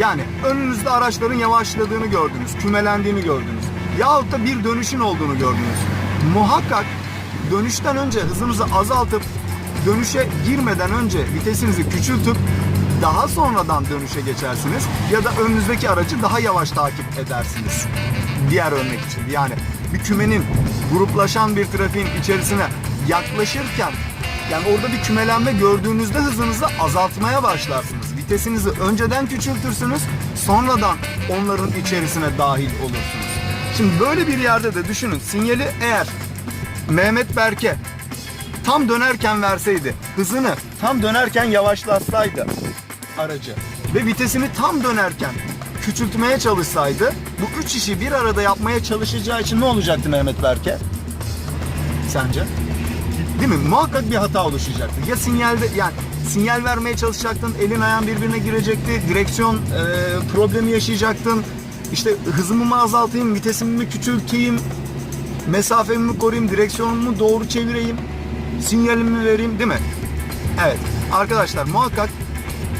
Yani önünüzde araçların yavaşladığını gördünüz, kümelendiğini gördünüz. Yahut da bir dönüşün olduğunu gördünüz. Muhakkak dönüşten önce hızınızı azaltıp dönüşe girmeden önce vitesinizi küçültüp daha sonradan dönüşe geçersiniz ya da önünüzdeki aracı daha yavaş takip edersiniz. Diğer örnek için yani bir kümenin gruplaşan bir trafiğin içerisine yaklaşırken yani orada bir kümelenme gördüğünüzde hızınızı azaltmaya başlarsınız. Vitesinizi önceden küçültürsünüz, sonradan onların içerisine dahil olursunuz. Şimdi böyle bir yerde de düşünün sinyali eğer Mehmet Berke tam dönerken verseydi, hızını tam dönerken yavaşlatsaydı aracı ve vitesini tam dönerken küçültmeye çalışsaydı bu üç işi bir arada yapmaya çalışacağı için ne olacaktı Mehmet Berke? Sence? Değil mi? Muhakkak bir hata oluşacaktı. Ya sinyalde yani sinyal vermeye çalışacaktın, elin ayağın birbirine girecekti, direksiyon e, problemi yaşayacaktın. İşte hızımı mı azaltayım, vitesimi mi küçülteyim, mesafemi mi koruyayım, direksiyonumu doğru çevireyim, sinyalimi vereyim değil mi? Evet. Arkadaşlar muhakkak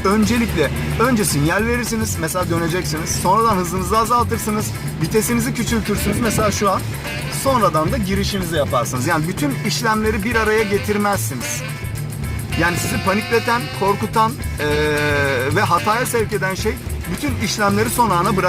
öncelikle önce sinyal verirsiniz. Mesela döneceksiniz. Sonradan hızınızı azaltırsınız. Vitesinizi küçültürsünüz. Mesela şu an. Sonradan da girişinizi yaparsınız. Yani bütün işlemleri bir araya getirmezsiniz. Yani sizi panikleten, korkutan eee, ve hataya sevk eden şey bütün işlemleri son ana bırak